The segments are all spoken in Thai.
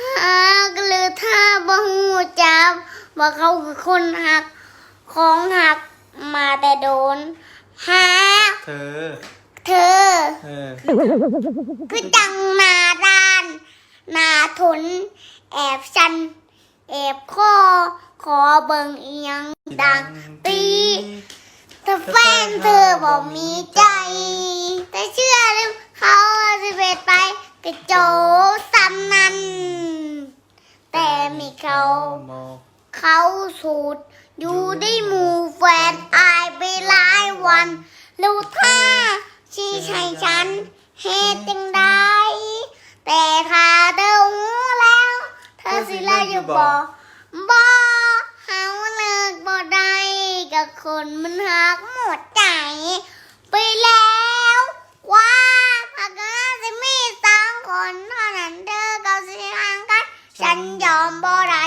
หากหรือถ้าบ่ฮู้จักว่าเขาคือคนหัก ของหักมาแต่โดนหาเธอ เธอ เออ คือจังหนาดาน หนาทน แอบชัน แอบคอขอเบิ่งอีหยังดังปีถ้าแฟนเธอบอกมีใจ แต่เชื่อหรือเขาจะเบ็ดไปกระโจซ้ำนั้น แต่มี เขาเขาสูดอยู่ได้หมู่แฟนอายไปหลายวันแล้วถ้าชีใช่ฉันเหตุจังใดแต่ถ้าเธอรู้แล้ว เธอสิเลิกอยู่บ่บ่เฮาเลิกบ่ได้กับคนมันหักหมดใจ ไปแล้วว่าพักงานจะมีสองคนเท่านั้นเธอกับสิห่างกัน ฉันยอมบ่ได้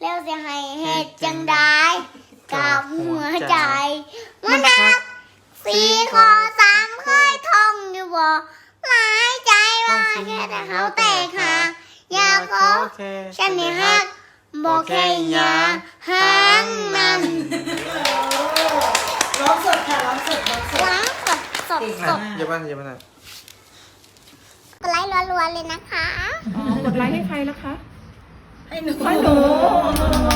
แล้วจะให้เหตุจังได้กับหัวใจมันหักสี่คอสามเคยท่องอยู่บ่หลายใจว่าแค่แต่เขาแตกหากอยากขอแค่ฉันนี่ฮักบอกแค่อยาหางมันร้องสดค่ะร้องสดร้องสดล้างสดสดสดอย่าบ้านอย่าบ้าน อะไลค์รัวๆเลยนะคะ อ๋อกดไลค์ให้ใครนะคะ ให้หนู ให้หนู